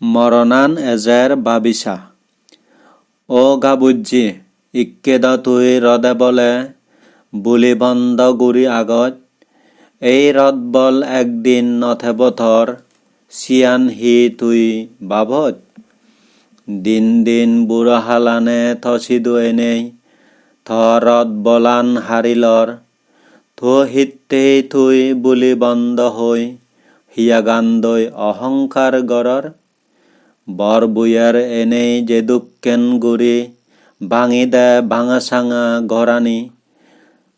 মরণান এজের বাবিসা ও গাবুজি ইক্কেদ তুই রদে বলে বুলি বন্ধ গুৰি আগত, এই ৰদ বল একদিন নথেব থৰ চিয়ান হি তুই বাবত। দিন দিন বুঢ়া হালানে থচিদু এনেই থৰত বলান হাৰিলৰ, থো হিত্তেই থুই বুলি বন্ধ হৈ, হিয়াগান্দৈ অহংকাৰ গড়ৰ বৰ বুয়াৰ এনেই যে দুক্কেন গুৰি ভাঙি দে ভাঙা চাঙা গৰাণী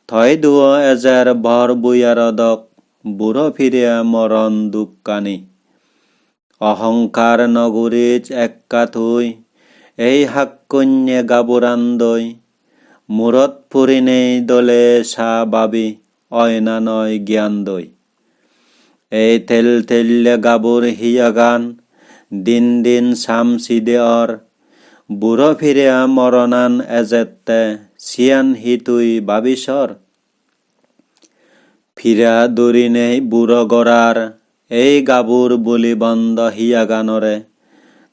থৈ দুৱ এজেৰ বৰ বুয়াৰদক বুঢ়ো ফিৰিয়া মৰণ দুকানি অহংকাৰ নগুৰিত এক্কা থুই এই হাক্কন্যে গাবুৰান্দৈ মূৰত ফুৰিনেই দলে চাহ বাবি অইনা নয় জ্ঞান দৈ এই তেল তেল্লে গাবুর হিয়া গান দিন দিন চাম চিদেয়ৰ বুঢ়ো ফিৰিয়া মৰণান এজেতে চিয়ান হিতুই বাবিচৰ ফিরা দরিনেই বুড়ো গড়ার এই গাবুর বুলি বন্ধ হিয়া গানরে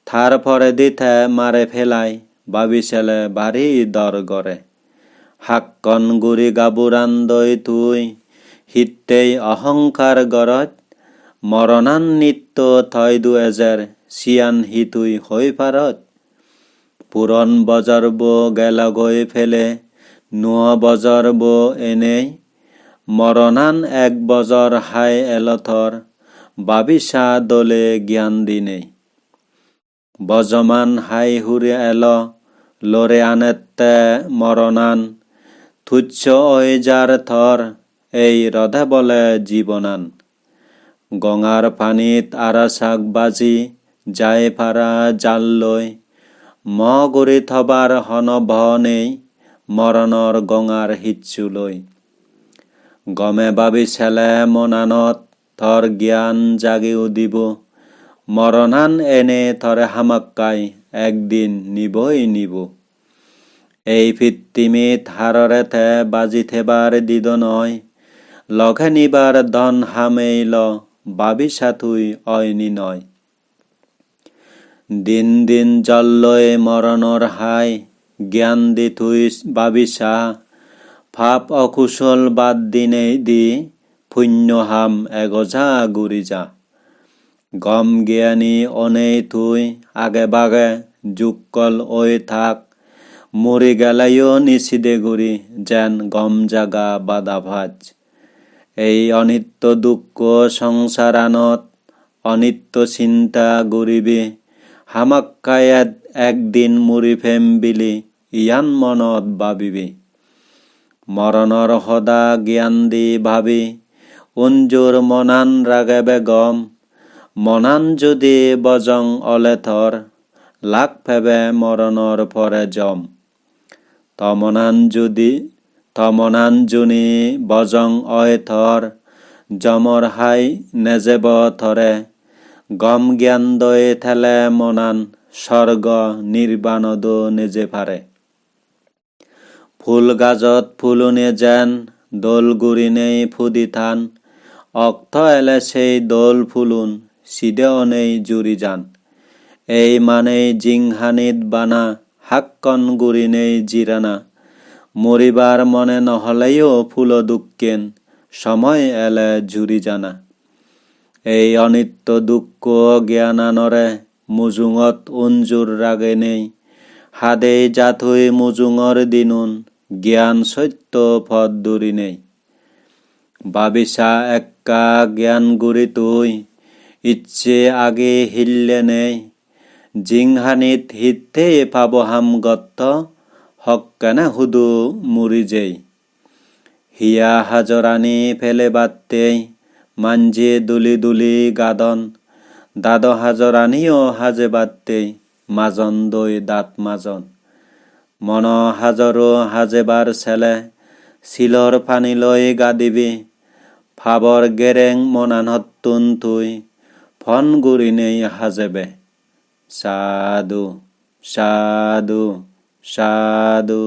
থার পরে দিথে মারে ফেলাই, বাবিছেলে বাড়ি দর গড়ে হাক্কন গুৰি গাবুরান্দই তুই হিত্তেই অহংকাৰ গড়ত মৰণান্বিত থৈ দু এজেৰ চিয়ান হিতুই হৈ পাৰত পুৰণ বজাৰব গেলা গৈ ফেলে নোৱা বজাৰব এনেই। মৰণান এক বজৰ হাই এলথৰ বাবিচা দলে জ্ঞান দিনে বজমান হাই হুৰে এল লৰে আনেতে মৰণান তুচ্ছ ঐ যাৰ থৰ এই ৰধে বলে জীৱনান গঙাৰ পানীত আৰাচাক বাজি যায় জাল লৈ। ম গুৰি থবাৰ হন বহনেই মৰণৰ গঙাৰ হিচ্ছু লৈ। গমে বাবি ছেলে মনানত থর জ্ঞান জাগিও দিব মরণান এনে থরে হামাক্কাই একদিন নিবই নিব। এই পৃথিবীত হাররে থে বাজি থেবার দিদ নয়। লঘে নিবার ধন হামেই ল, বাবি সাথুই অয়নি নয়। দিন দিন জল্লয়ে মরণর হাই, জ্ঞান দি থুই বাবিসা ফাপ অকুশল বাদ দিনে দি পুণ্য হাম এগজা গুৰি যা। গম জ্ঞানী অনেই থুই আগে বাগে যুগকল ঐ থাক। মৰি গেলাইও নিচিদে গুৰি যেন গম জাগা বাদা ভাজ। এই অনিত্য দুঃখ সংসারানত অনিত্য চিন্তা গরিবে হামাক্কায়াত একদিন মৰি ফেম বিলি ইয়ান মনত ভাবিবি মৰণৰ সদা জ্ঞান দি ভাবি অঞ্জুৰ মনান ৰাগে বেগম। মনান যদি বজং অলেথৰ লাগ ফেবে মৰণৰ পৰে জম। তমনান যদি তমনান জুনি বজং অয়থৰ জমৰ হাই নেজেব থৰে। গম জ্ঞান দয়ে থেলে মনান স্বৰ্গ নিৰ্বাণদ নিজে ফাৰে ফুল গাজত ফুলুনে যেন দোল গুৰিনেই ফুদি থান। অক্ত এলে সেই দোল ফুলুন চিদেঅনেই জুৰি যান এই মানেই জিংহানিত বানা, হাক্কন গুৰিনেই জিৰানা মৰিবাৰ মনে নহলেও ফুল দুঃখেন সময় এলে জুৰি জানা। এই অনিত্য দুঃখ জ্ঞানানরে মুজুঙত উঞ্জুর রাগে নেই। হাদে জাথুই মুজুঙর দিনুন, জ্ঞান সত্য পদ দূরি নেই। বাবিসা এক্কা জ্ঞান গুৰি তুই, ইচ্ছে আগে হিল্লে নেই। জিংহানিত হিতে পাবহাম গত্ত, হক্কেনে হুদু মুৰি যেই। হিয়া হাজরানি ফেলে বাত্তেই মাঞ্জে দুলি দুলি গাদন, দাদ হাজরানিও হাজে বাত্তেই মাজন দই দাঁত মাজন। মন হাজৰো হাজেবাৰ ছেলে, শিলৰ পানী লৈ গা দিবি ফাবৰ গেৰেং মনানহতুন তুই, ফন গুৰিনেই হাজেবে সাধু সাধু সাধু।